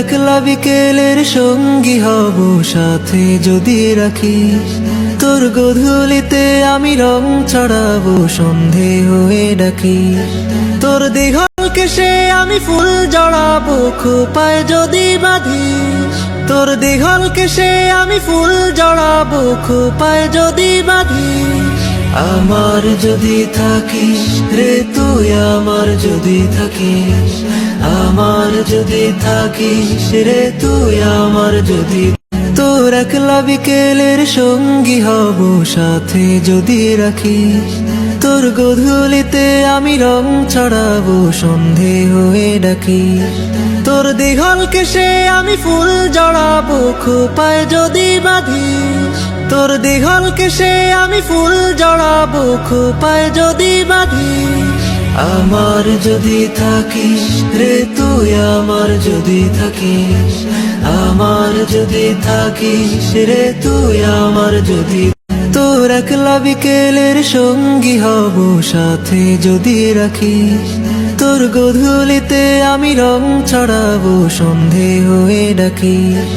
একলা বিকেলের সঙ্গী হব সাথে যদি রাখিস। তোর গধূলিতে আমি রং ছড়াবো, সন্ধে হয়ে ডাকিস। তোর দেঘল কেসে আমি ফুল জড়াবো, খোপায় যদি বাঁধিস। তোর দেঘল কেসে আমি ফুল জড়াবো, খোপায় যদি বাঁধিস। আমার যদি থাকিস রে তুই আমার যদি থাকিস, আমার যদি থাকিস রে তুই আমার যদি তোর একলা বিকেলের সঙ্গী হব, সাথে যদি রাখিস তোর গধূলিতে আমি রং ছড়াবো, সন্ধে হয়ে ডাকি। তোর দেঘল কেসে আমি ফুল জড়াবো, খোপায় যদি বাঁধিস। তোর দেঘল কেসে আমি ফুল জড়াবো, খোপায় যদি বাঁধিস। আমার যদি থাকিস রে তুই, আমার যদি থাকিস। আমার যদি থাকিস রে তুই, আমার যদি একলা বিকেলের সঙ্গী হব সাথে যদি রাখিস। তোর গধূলিতে আমি রং ছড়াবো, সন্ধে হয়ে ডাকিস।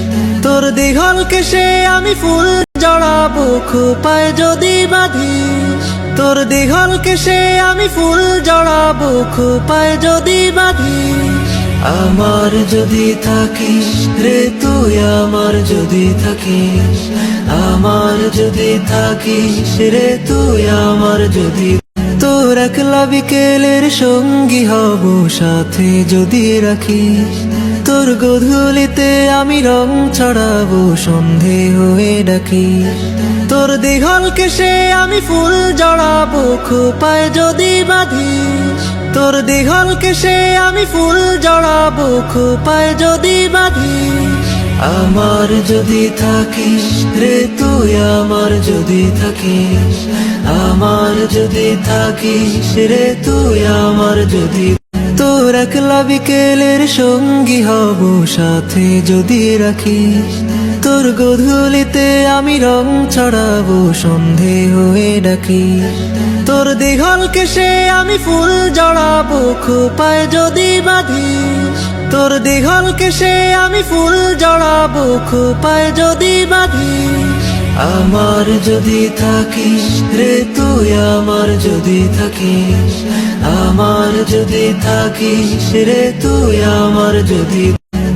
তোর দেঘল কেসে আমি ফুল জড়াবো, খোপায় যদি বাঁধিস। তোর দেঘল কেসে আমি ফুল জড়াবো, খোপায় যদি বাঁধিস। আমার যদি থাকিস রে তুই, আমার যদি থাকিস, আমার যদি থাকিস রে তুই, আমার যদি তোর একলা বিকেলের সঙ্গী হব, সাথে যদি রাখিস তোর গধূলিতে আমি রং ছড়াবো, সন্ধে হয়ে ডাকিস তোর দেঘল কেসে আমি ফুল জড়াবো, খোপায় যদি বাঁধিস তোর দেঘল কেসে আমি ফুল জড়াবো, খোপায় যদি বাঁধিস, আমার যদি থাকিস রে তুই, আমার যদি থাকিস, আমার যদি থাকিস রে তুই, আমার যদি তোর একলা বিকেলের সঙ্গী হব, সাথে যদি রাখিস, তোর গধূলিতে আমি রং ছড়াবো, সন্ধে হয়ে ডাকিস। তোর দেঘল কেসে আমি ফুল জড়াবো, খোপায় যদি বাঁধিস। তোর দেঘল কেসে আমি ফুল জড়াবো, খোপায় যদি বাঁধিস। আমার যদি থাকিস রে তুই, আমার যদি থাকিস। আমার যদি থাকিস রে তুই, আমার যদি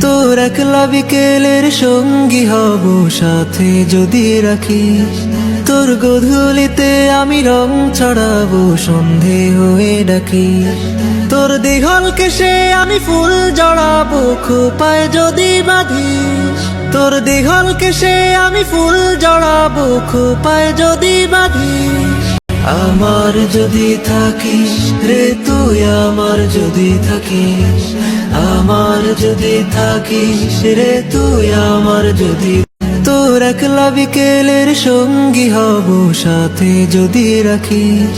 তোর একলা বিকেলের সঙ্গী হব, সাথে যদি রাখিস তোর গধূলিতে আমি রং ছড়াবো, সন্ধে হয়ে ডাকি। তোর দেঘল কেসে আমি ফুল জড়াবো, খোপায় যদি বাঁধিস। তোর দেঘল কেসে আমি ফুল জড়াবো, খোপায় যদি বাঁধিস। আমার যদি থাকিস রে তুই, আমার যদি থাকিস। আমার যদি থাকিস রে তুই, আমার যদি একলা বিকেলের সঙ্গী হব, সাথে যদি রাখিস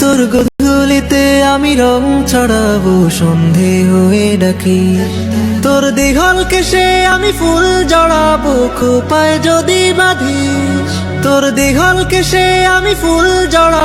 তোর গধুলিতে আমি রং ছড়াবো, সন্ধে হয়ে ডাকিস তোর দেহল কেসে আমি ফুল জড়াবো, খোপায় যদি বাঁধিস তোর দেহল কেসে আমি ফুল জড়া